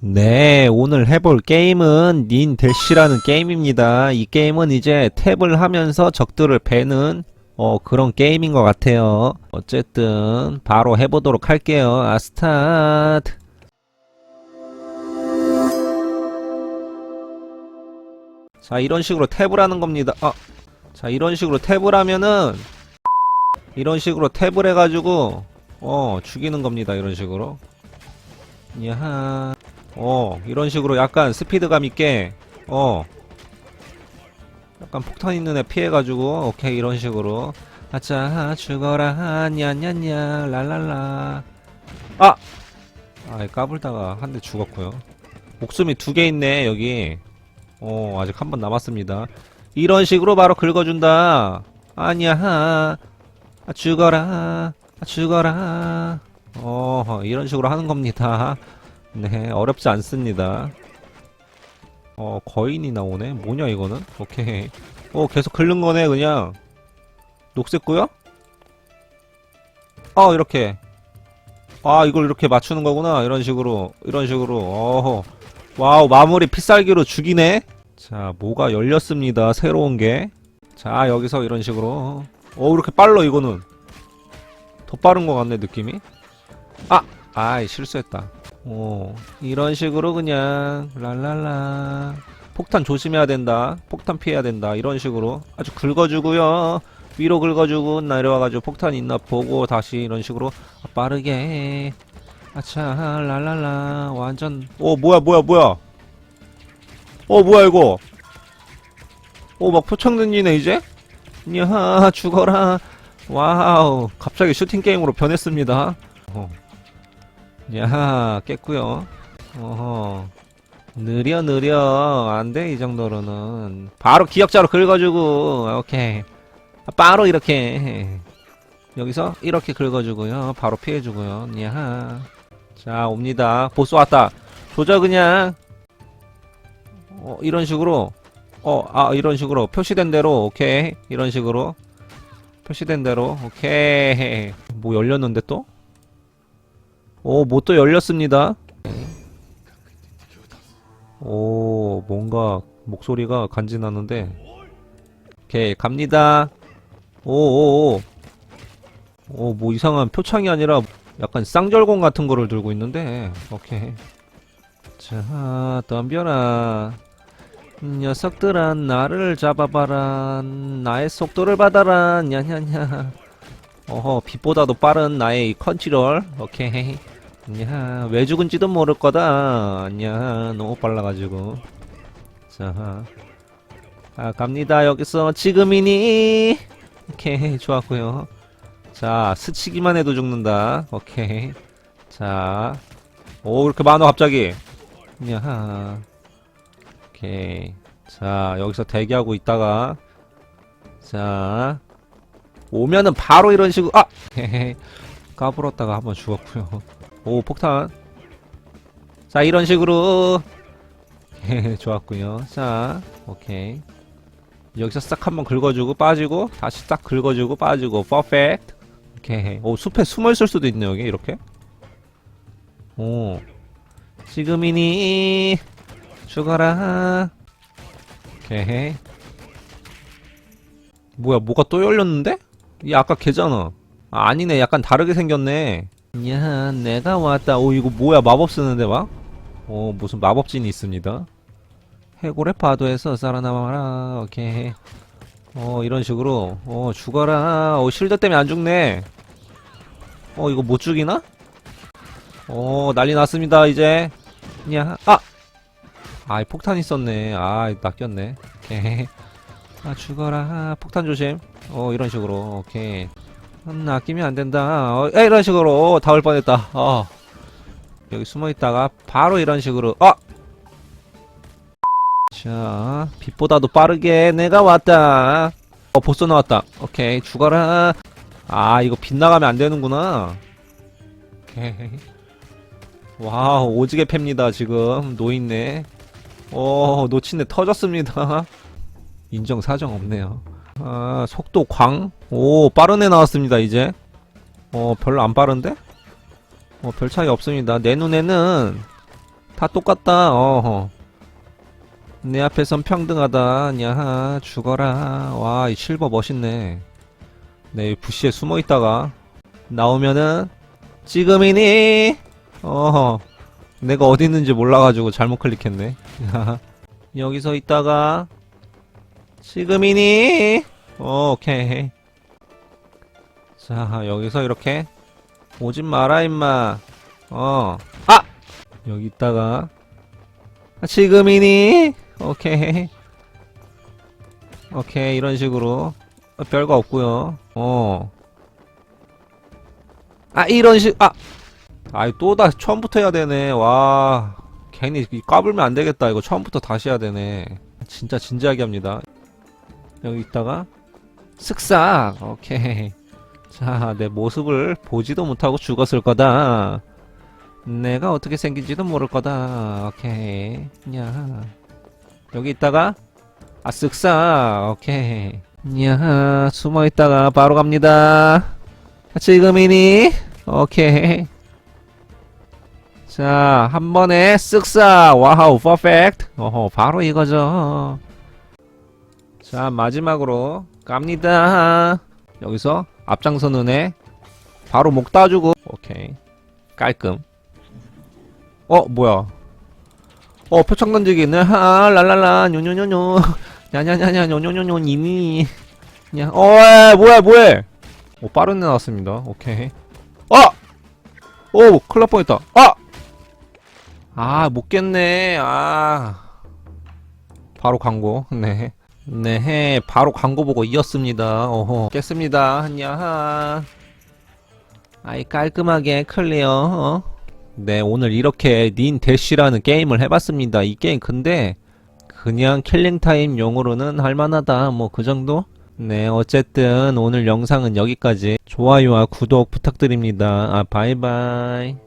네, 오늘 해볼 게임은 닌대시라는 게임입니다. 이 게임은 이제 탭을 하면서 적들을 베는 어, 그런 게임인 것 같아요. 어쨌든 바로 해보도록 할게요. 아, 스타트. 자, 이런 식으로 탭을 하는 겁니다. 아, 자, 이런 식으로 탭을 하면은 이런 식으로 탭을 해가지고 어, 죽이는 겁니다. 이런 식으로. 야하. 어, 이런 식으로 약간 스피드감 있게, 어, 약간 폭탄 있는 애 피해가지고, 오케이, 이런 식으로. 아차, 죽어라, 냐냐냐, 랄랄라. 아! 아, 까불다가 한 대 죽었고요. 목숨이 두 개 있네, 여기. 어, 아직 한 번 남았습니다. 이런 식으로 바로 긁어준다. 아니야, 아, 죽어라, 아, 죽어라. 어, 이런 식으로 하는 겁니다. 네, 어렵지 않습니다. 어, 거인이 나오네? 뭐냐, 이거는? 오케이. 어, 계속 긁는 거네, 그냥. 녹색 구요? 어, 이렇게. 아, 이걸 이렇게 맞추는 거구나. 이런 식으로. 이런 식으로. 어허. 와우, 마무리 피살기로 죽이네? 자, 뭐가 열렸습니다. 새로운 게. 자, 여기서 이런 식으로. 어, 이렇게 빨라, 이거는. 더 빠른 것 같네, 느낌이. 아! 아이, 실수했다. 어, 이런 식으로 그냥 랄랄라. 폭탄 조심해야 된다. 폭탄 피해야 된다. 이런 식으로 아주 긁어주고요. 위로 긁어주고 내려와가지고 폭탄 있나 보고 다시 이런 식으로 빠르게. 아차 랄랄라. 완전. 어 뭐야 뭐야 뭐야. 어 뭐야 이거. 어막 표창 던지네 이제? 야 죽어라. 와우. 갑자기 슈팅 게임으로 변했습니다. 어. 야 깼구요. 어허. 느려 느려. 안돼 이 정도로는. 바로 기억자로 긁어주고 오케이. 바로 이렇게. 여기서 이렇게 긁어주고요. 바로 피해주고요. 야하. 자 옵니다. 보스 왔다. 조져 그냥. 어 이런 식으로. 어 아 이런 식으로. 표시된 대로 오케이. 이런 식으로. 표시된 대로 오케이. 뭐 열렸는데 또? 오, 뭐또 열렸습니다. 오, 뭔가 목소리가 간지나는데. 오케이, 갑니다. 오오오. 오, 뭐 이상한 표창이 아니라 약간 쌍절곤 같은 거를 들고 있는데. 오케이. 자, 덤벼라. 녀석들아, 나를 잡아봐라. 나의 속도를 받아라. 냐냐냐. 어허, 빛보다도 빠른 나의 이 컨트롤. 오케이. 야, 왜 죽은지도 모를 거다. 야, 너무 빨라가지고. 자, 아, 갑니다. 여기서 지금이니. 오케이, 좋았고요. 자, 스치기만 해도 죽는다. 오케이. 자, 오, 이렇게 많아 갑자기. 야, 오케이. 자, 여기서 대기하고 있다가, 자, 오면은 바로 이런 식으로 아! 까불었다가 한번 죽었고요. 오 폭탄. 자 이런 식으로. 좋았고요. 자 오케이. 여기서 싹 한번 긁어주고 빠지고 다시 싹 긁어주고 빠지고 퍼펙트. 오케이. 오 숲에 숨어 있을 수도 있네 여기 이렇게. 오. 지금이니 죽어라. 오케이. 뭐야 뭐가 또 열렸는데? 이 아까 걔잖아. 아, 아니네. 약간 다르게 생겼네. 야, 내가 왔다. 오, 이거 뭐야? 마법 쓰는데 막? 어, 무슨 마법진이 있습니다. 해골의 파도에서 살아남아라. 오케이. 어, 이런 식으로. 어, 죽어라. 어, 실드 때문에 안 죽네. 어, 이거 못 죽이나? 어, 난리 났습니다, 이제. 야, 아! 아, 폭탄 있었네. 아, 낚였네. 오케이. 아 죽어라 폭탄 조심 어 이런 식으로 오케이. 음, 아끼면 안 된다. 어, 에, 이런 식으로. 닿을 뻔했다. 어. 여기 숨어 있다가 바로 이런 식으로. 어! 자 빛보다도 빠르게 내가 왔다. 어 보스 나왔다. 오케이 죽어라 아 이거 빗나가면 안 되는구나. 오케이. 와우 오지게 팹니다 지금. 노있네. 어 놓친 애 터졌습니다. 인정 사정 없네요. 아, 속도 광? 오, 빠른 애 나왔습니다, 이제. 어, 별로 안 빠른데? 어, 별 차이 없습니다. 내 눈에는, 다 똑같다. 어허. 내 앞에선 평등하다. 야하, 죽어라. 와, 이 실버 멋있네. 네, 이 부시에 숨어 있다가 나오면은 지금이니. 어허. 내가 어디 있는지 몰라가지고 잘못 클릭했네. 여기서 있다가 지금이니. 어, 오케이. 자, 여기서 이렇게 오진 마라 임마. 어. 아! 여기 있다가 아, 지금이니? 오케이. 오케이, 이런 식으로. 어, 별거 없고요 어. 아, 이런 식, 아! 아이, 또다 처음부터 해야 되네. 와. 괜히 이 까불면 안 되겠다. 이거 처음부터 다시 해야 되네. 진짜 진지하게 합니다. 여기 있다가, 쓱싹! 오케이. 자, 내 모습을 보지도 못하고 죽었을 거다. 내가 어떻게 생긴지도 모를 거다. 오케이. 야. 여기 있다가, 아, 쓱싹. 오케이. 야, 숨어 있다가 바로 갑니다. 지금이니? 오케이. 자, 한 번에 쓱싹. 와우, 퍼펙트. 어허, 바로 이거죠. 자, 마지막으로 갑니다. 여기서 앞장서는 애 바로 목 따주고. 오케이. 깔끔. 어 뭐야? 어 표창 던지기 있네. 하 랄랄라 뇨뇨뇨뇨. 냐냐냐냐 뇨뇨뇨뇨 이미 냐 어에 뭐야 뭐해? 오 빠른 애 나왔습니다. 오케이. 아! 오 큰일 날 뻔했다. 아! 아못 깼네. 아. 바로 광고. 네 네, 바로 광고 보고 이었습니다. 어허, 깼습니다. 한야하. 아이, 깔끔하게 클리어, 어? 네, 오늘 이렇게 닌 대쉬라는 게임을 해봤습니다. 이 게임 근데, 그냥 킬링타임 용으로는 할만하다. 뭐, 그 정도? 네, 어쨌든 오늘 영상은 여기까지. 좋아요와 구독 부탁드립니다. 아, 바이바이.